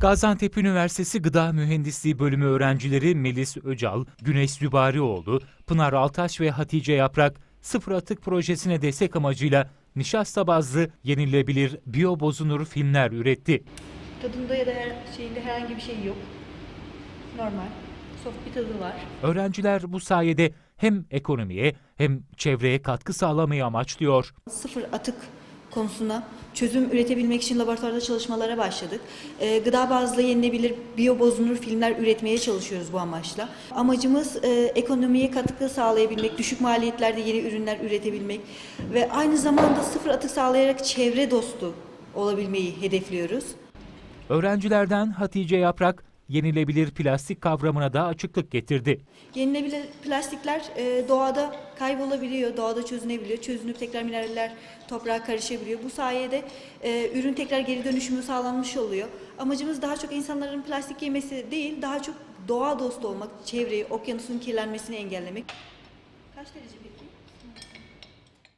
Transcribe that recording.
Gaziantep Üniversitesi Gıda Mühendisliği Bölümü öğrencileri Melis Öcal, Güneş Zübarioğlu, Pınar Altaş ve Hatice Yaprak sıfır atık projesine destek amacıyla nişasta bazlı yenilebilir biyobozunur filmler üretti. Tadında ya da her şeyinde herhangi bir şey yok. Normal. Soft bir tadı var. Öğrenciler bu sayede hem ekonomiye hem çevreye katkı sağlamayı amaçlıyor. Sıfır atık konusuna çözüm üretebilmek için laboratuvarda çalışmalara başladık. Ee, gıda bazlı yenilebilir biyobozunur filmler üretmeye çalışıyoruz bu amaçla. Amacımız e, ekonomiye katkı sağlayabilmek, düşük maliyetlerde yeni ürünler üretebilmek ve aynı zamanda sıfır atık sağlayarak çevre dostu olabilmeyi hedefliyoruz. Öğrencilerden Hatice Yaprak yenilebilir plastik kavramına da açıklık getirdi. Yenilebilir plastikler e, doğada kaybolabiliyor, doğada çözünebiliyor. Çözünüp tekrar mineraller toprağa karışabiliyor. Bu sayede e, ürün tekrar geri dönüşümü sağlanmış oluyor. Amacımız daha çok insanların plastik yemesi değil, daha çok doğa dostu olmak, çevreyi, okyanusun kirlenmesini engellemek. Kaç derece peki?